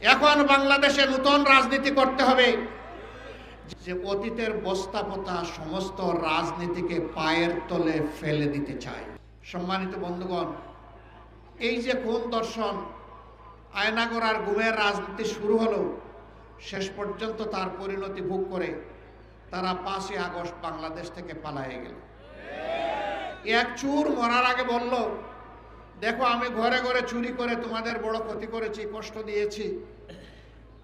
এখন বাংলাদেশে নতুন রাজনীতি করতে হবে। যে অতীতের বস্তাপতা সমস্ত রাজনীতিকে পায়ের তলে ফেলে দিতে চায়। সম্মানিত বন্ধুগণ, এই যে কোন দর্শন আয়নাগড়ার গুমের রাজনীতি শুরু হলো, শেষ পর্যন্ত তার পরিণতি ভোগ করে তারা পাঁচই আগস্ট বাংলাদেশ থেকে পালায়ে গেল। এক চুর মরার আগে বলল দেখো, আমি ঘরে ঘরে চুরি করে তোমাদের বড় ক্ষতি করেছি, কষ্ট দিয়েছি।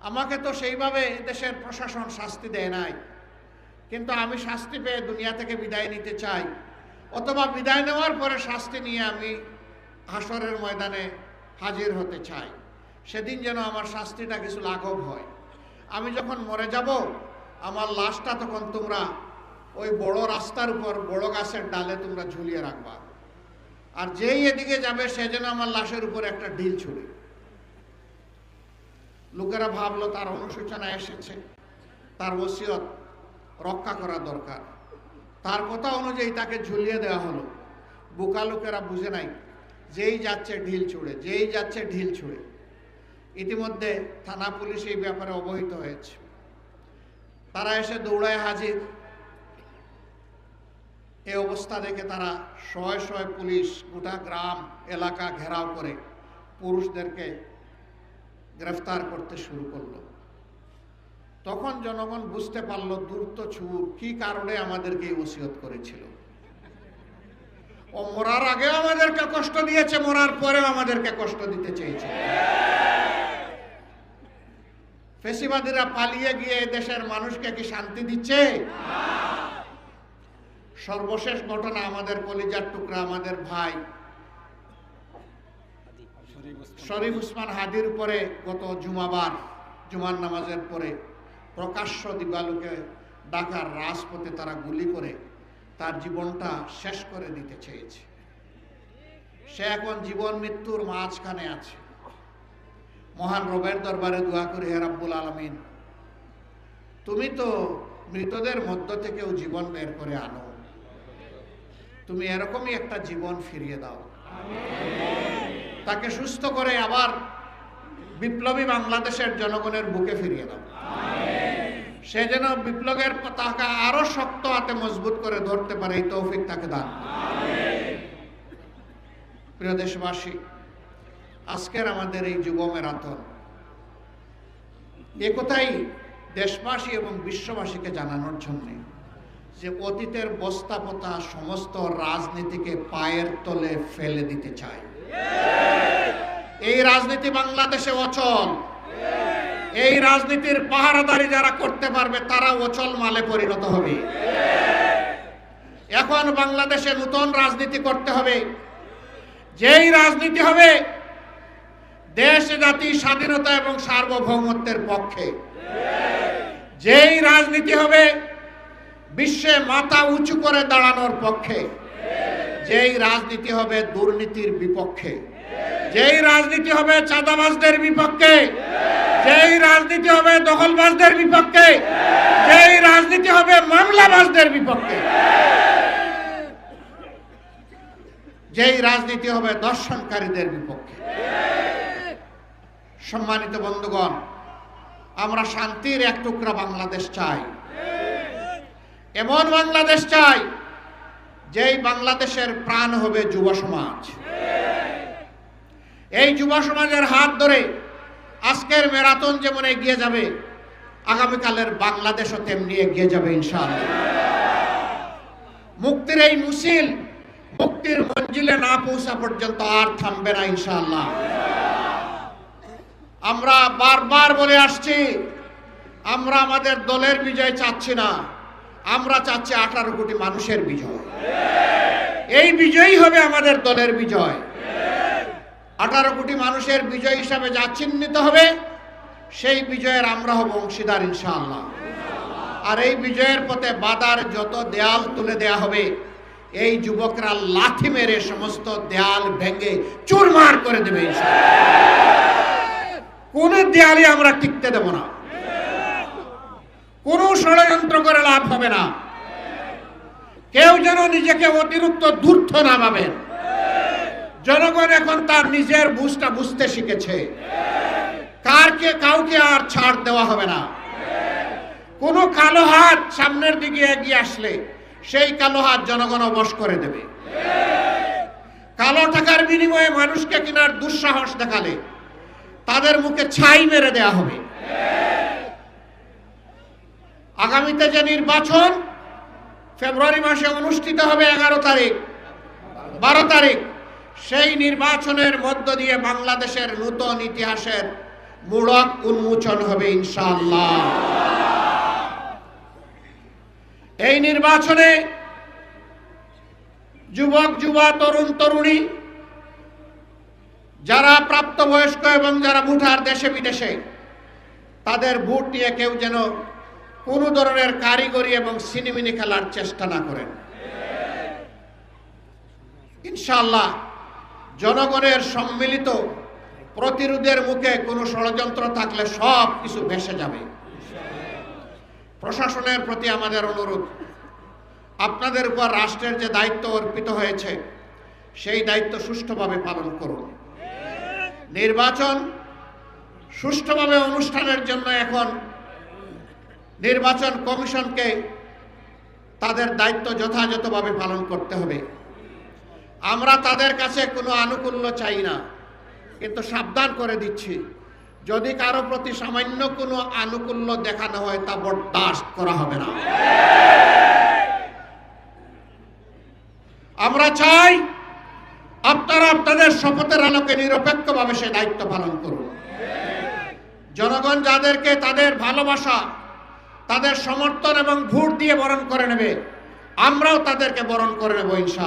আমাকে তো সেইভাবে দেশের প্রশাসন শাস্তি দেয় নাই। কিন্তু আমি শাস্তি পেয়ে দুনিয়া থেকে বিদায় নিতে চাই। অথবা বিদায় নেওয়ার পরে শাস্তি নিয়ে আমি হাসরের ময়দানে হাজির হতে চাই। সেদিন যেন আমার শাস্তিটা কিছু লাঘব হয়। আমি যখন মরে যাব, আমার লাশটা তখন তোমরা ওই বড় রাস্তার উপর বড় গাছের ডালে তোমরা ঝুলিয়ে রাখবা। আর যেই এদিকে যাবে, সে যেন আমার লাশের উপর একটা ঢিল ছুড়ে। লোকেরা ভাবলো, তার অনুশোচনা এসেছে। তার ওসিয়ত রক্ষা করা দরকার। তার কথা অনুযায়ী তাকে ঝুলিয়ে দেওয়া হলো। বোকা লোকেরা বুঝে নাই, যেই যাচ্ছে ঢিল ছুঁড়ে, যেই যাচ্ছে ঢিল ছুঁড়ে। ইতিমধ্যে থানা পুলিশ এই ব্যাপারে অবহিত হয়েছে। তারা এসে দৌড়ায় হাজির। এই অবস্থা দেখে তারা শয়ে শয়ে পুলিশ গোটা গ্রাম, এলাকা ঘেরাও করে পুরুষদেরকে গ্রেফতার করতে শুরু করল। তখন জনগণ বুঝতে পারল দ্রুত ছুর কি কারণে আমাদেরকে ওসিয়ত করেছিল। ও মরার আগে আমাদেরকে কষ্ট দিয়েছে, মরার পরেও আমাদেরকে কষ্ট দিতে চেয়েছে। ফেসিবাদীরা পালিয়ে গিয়ে দেশের মানুষকে কি শান্তি দিচ্ছে? সর্বশেষ ঘটনা আমাদের কলিজার টুকরা, আমাদের ভাই। শরীফ উসমান হাদির পরে গত জুমাবার, জুমার নামাজের পরে প্রকাশ্য দিবালুকে ডাকার রাজপথে তারা গুলি করে তার জীবনটা শেষ করে দিতে চেয়েছে। সে এখন জীবন মৃত্যুর মাঝখানে আছে। মহান রবের দরবারে দোয়া করি হে রাব্বুল আলমিন। তুমি তো মৃতদের মধ্য থেকেও জীবন বের করে আনো। তুমি এরকমই একটা জীবন ফিরিয়ে দাও। তাকে সুস্থ করে আবার বিপ্লবী বাংলাদেশের জনগণের বুকে ফিরিয়ে দাও। সে যেন বিপ্লবের পতাকা আরও শক্ত হাতে মজবুত করে ধরতে পারে এই তৌফিক তাকে দান। প্রিয় দেশবাসী আজকের আমাদের এই যুব ম্যারাথন এ কথাই দেশবাসী এবং বিশ্ববাসীকে জানানোর জন্য যে অতীতের বস্তাপতা সমস্ত রাজনীতিকে পায়ের তলে ফেলে দিতে চায়। এই রাজনীতি বাংলাদেশে অচল। এই রাজনীতির পাহারাদারি যারা করতে পারবে তারা অচল মালে পরিণত হবে। এখন বাংলাদেশে নতুন রাজনীতি করতে হবে। যেই রাজনীতি হবে, দেশ, জাতি, স্বাধীনতা এবং সার্বভৌমত্বের পক্ষে। যেই রাজনীতি হবে বিশ্বে মাথা উঁচু করে দাঁড়ানোর পক্ষে, যেই রাজনীতি হবে দুর্নীতির বিপক্ষে, যেই রাজনীতি হবে চাঁদাবাজদের বিপক্ষে, যেই রাজনীতি হবে দখলবাজদের বিপক্ষে, যেই রাজনীতি হবে মামলাবাজদের বিপক্ষে, যেই রাজনীতি হবে দর্শনকারীদের বিপক্ষে। সম্মানিত বন্ধুগণ, আমরা শান্তির এক টুকরা বাংলাদেশ চাই। এমন বাংলাদেশ চাই, যেই বাংলাদেশের প্রাণ হবে যুব সমাজ। এই যুব সমাজের হাত ধরে আজকের ম্যারাথন যেমন এগিয়ে যাবে, আগামীকালের বাংলাদেশও তেমনি এগিয়ে যাবে, ইনশাআল্লাহ। মুক্তির এই মুসিল মুক্তির মঞ্জিলে না পৌঁছা পর্যন্ত আর থামবে না, ইনশাআল্লাহ। আমরা বারবার বলে আসছি, আমরা আমাদের দলের বিজয় চাচ্ছি না। আমরা চাচ্ছি আঠারো কোটি মানুষের বিজয়। এই বিজয়ই হবে আমাদের দলের বিজয়। আঠারো কোটি মানুষের বিজয় হিসাবে যা চিহ্নিত হবে, সেই বিজয়ের আমরা হব অংশীদার ইনশাআল্লাহ। আর এই বিজয়ের পথে বাদার যত দেয়াল তুলে দেয়া হবে, এই যুবকরা লাথি মেরে সমস্ত দেয়াল ভেঙে চুরমার করে দেবে কোন দেয়ালে আমরা টিকতে দেব না। কোন ষড়যন্ত্র করে লাভ হবে না। কেউ যেন নিজেকে অতিরিক্ত দূর্থ না ভাবেন জনগণ এখন তার নিজের বুঝটা বুঝতে শিখেছে। কারকে কাউকে আর ছাড় দেওয়া হবে না। কোনো কালো হাত সামনের দিকে এগিয়ে আসলে সেই কালো হাত জনগণ অবশ করে দেবে। কালো টাকার বিনিময়ে মানুষকে কেনার দুঃসাহস দেখালে তাদের মুখে ছাই মেরে দেয়া হবে। আগামীতে যে নির্বাচন ফেব্রুয়ারি মাসে অনুষ্ঠিত হবে এগারো তারিখ, বারো তারিখ। সেই নির্বাচনের মধ্য দিয়ে বাংলাদেশের নূতন ইতিহাসের মূলক উন্মোচন হবে ইনশাআল্লাহ। এই নির্বাচনে যুবক, যুবা, তরুণ, তরুণী, যারা প্রাপ্তবয়স্ক এবং যারা ভোটার দেশে বিদেশে তাদের ভোট নিয়ে কেউ যেন কোনো ধরনের কারিগরি এবং সিনেমিনি খেলার চেষ্টা না করেন। ইনশাল্লাহ জনগণের সম্মিলিত প্রতিরোধের মুখে কোনো ষড়যন্ত্র থাকলে সব কিছু ভেসে যাবে। প্রশাসনের প্রতি আমাদের অনুরোধ, আপনাদের উপর রাষ্ট্রের যে দায়িত্ব অর্পিত হয়েছে, সেই দায়িত্ব সুষ্ঠুভাবে পালন করুন। নির্বাচন সুষ্ঠুভাবে অনুষ্ঠানের জন্য এখন নির্বাচন কমিশনকে তাদের দায়িত্ব যথাযথভাবে পালন করতে হবে। আমরা তাদের কাছে কোনো আনুকূল্য চাই না, কিন্তু সাবধান করে দিচ্ছি। যদি কারও প্রতি সামান্য কোনো আনুকূল্য দেখানো হয়, তা বরদাস্ত করা হবে না। আমরা চাই আপনারা আপনাদের শপথের আলোকে নিরপেক্ষভাবে সে দায়িত্ব পালন করুন। জনগণ যাদেরকে তাদের ভালোবাসা তাদের সমর্থন এবং ভোট দিয়ে বরণ করে নেবে। আমরাও তাদেরকে বরণ করে নেব ইনশা